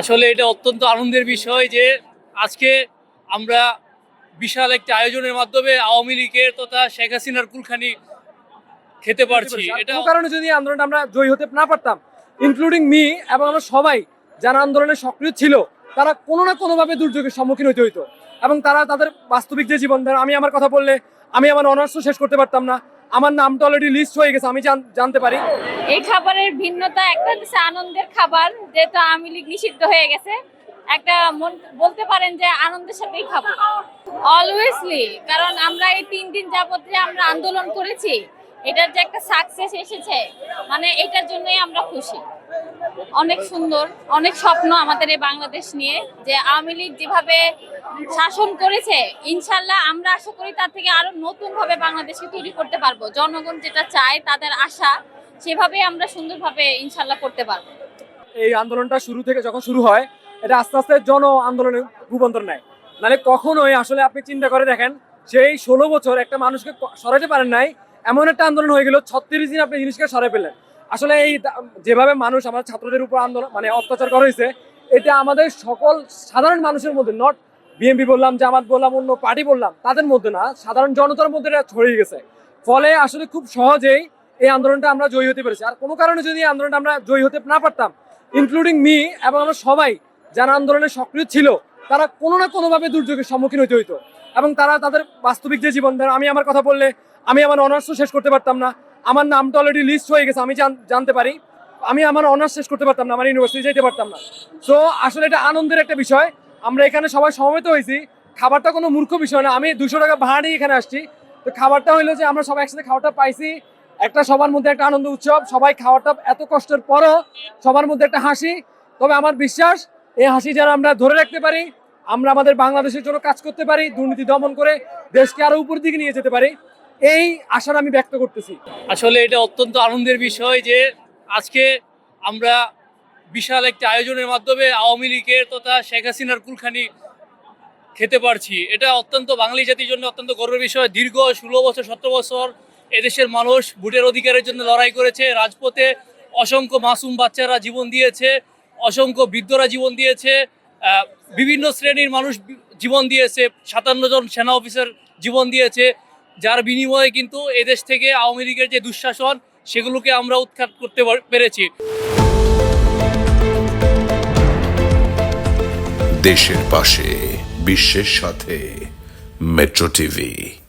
আসলে এটা অত্যন্ত আনন্দের বিষয় যে আজকে আমরা বিশাল একটি আয়োজনের মাধ্যমে আওয়ামী লীগের তথা শেখ হাসিনার কুলখানি খেতে পারছি। এটা কারণে যদি আন্দোলনটা আমরা জয়ী হতে না পারতাম ইনক্লুডিং মি এবং আমরা সবাই যারা আন্দোলনে সক্রিয় ছিল তারা কোনো না কোনোভাবে দুর্যোগের সম্মুখীন হতে হইতো। এবং তারা তাদের বাস্তবিক যে জীবন ধর আমি আমার কথা বললে আমি আমার অনার্স শেষ করতে পারতাম না। আমার নামটা অলরেডি লিস্ট হয়ে গেছে, আমি জানতে পারি। এই খাবারের ভিন্নতা একটা হচ্ছে আনন্দের খাবার, যেহেতু আমি নিষিদ্ধ হয়ে গেছে। একটা মন বলতে পারেন যে আনন্দের সাথেই খাব। অলওয়েজলি কারণ আমরা এই তিন দিন যাবত যে আমরা আন্দোলন করেছি এটার যে একটা সাকসেস এসেছে মানে এটার জন্যই আমরা খুশি। অনেক সুন্দর, অনেক স্বপ্ন আমাদের এই বাংলাদেশ নিয়ে যে আওয়ামী লীগ যেভাবে শাসন করেছে, ইনশাল্লাহ আমরা আশা করি তার থেকে আরও নতুন ভাবে বাংলাদেশকে তৈরি করতে পারব। জনগণ যেটা চায়, তাদের আশা সেভাবে আমরা সুন্দরভাবে ইনশাল্লাহ করতে পারব। এই আন্দোলনটা শুরু থেকে যখন শুরু হয়, এটা আস্তে আস্তে জন আন্দোলনে রূপান্তর নেয়। মানে কখনোই আসলে আপনি চিন্তা করে দেখেন, সেই ষোলো বছর একটা মানুষকে সরাতে পারেন নাই এমন একটা আন্দোলন হয়ে গেল, ছত্রিশ দিন আপনি জিনিসকে সরে পেলেন। আসলে এই যেভাবে মানুষ, আমার ছাত্রদের উপর আন্দোলন মানে অত্যাচার করা হয়েছে, এটা আমাদের সকল সাধারণ মানুষের মধ্যে নট বিএনপি বললাম, জামাত বললাম, অন্য পার্টি বললাম, তাদের মধ্যে না, সাধারণ জনতার মধ্যে এটা ছড়িয়ে গেছে। ফলে আসলে খুব সহজেই এই আন্দোলনটা আমরা জয়ী হতে পেরেছি। আর কোনো কারণে যদি এই আন্দোলনটা আমরা জয়ী হতে না পারতাম ইনক্লুডিং মি এবং আমরা সবাই, যারা আন্দোলনে সক্রিয় ছিল, তারা কোনো না কোনোভাবে দুর্যোগের সম্মুখীন হতে হইতো। এবং তারা তাদের বাস্তবিক যে জীবন আমি আমার কথা বললে আমি আমার অনার্স শেষ করতে পারতাম না। আমার নামটা অলরেডি লিস্ট হয়ে গেছে, আমি জানতে পারি। আমি আমার অনার্স শেষ করতে পারতাম না, আমার ইউনিভার্সিটি যেতে পারতাম না। সো আসলে এটা আনন্দের একটা বিষয়। আমরা এখানে সবাই সমবেত হয়েছি। খাবারটা কোনো মূর্খ বিষয় না। আমি দুশো টাকা ভাড়া নিয়ে এখানে আসছি। তো খাবারটা হইল যে, আমরা সবাই একসাথে খাবারটা পাইছি। একটা সবার মধ্যে একটা আনন্দ উৎসব। সবাই খাওয়াটা এত কষ্টের পরও সবার মধ্যে একটা হাসি। তবে আমার বিশ্বাস, এই হাসি যারা আমরা ধরে রাখতে পারি, আমরা আমাদের বাংলাদেশের জন্য কাজ করতে পারি, দুর্নীতি দমন করে দেশকে আরও উপর দিকে নিয়ে যেতে পারি। এই আশার আমি ব্যক্ত করতেছি। আসলে এটা অত্যন্ত আনন্দের বিষয় যে আজকে আমরা বিশাল একটি আয়োজনের মাধ্যমে আওয়ামী লীগের তথা শেখ হাসিনার কুলখানি খেতে পারছি। এটা অত্যন্ত বাঙালি জাতির জন্য অত্যন্ত গর্বের বিষয়। দীর্ঘ ষোলো বছর, সতেরো বছর এদেশের মানুষ ভোটের অধিকারের জন্য লড়াই করেছে, রাজপথে অসংখ্য মাসুম বাচ্চারা জীবন দিয়েছে, অসংখ্য বৃদ্ধরা জীবন দিয়েছে বিভিন্ন শ্রেণির মানুষ জীবন দিয়েছে, সাতান্ন জন সেনা অফিসার জীবন দিয়েছে। যার বিনিময়ে কিন্তু এদেশ থেকে আওয়ামী লীগের যে দুঃশাসন, সেগুলোকে আমরা উৎখাত করতে পেরেছি। দেশের পাশে, বিশ্বের সাথে, মেট্রো টিভি।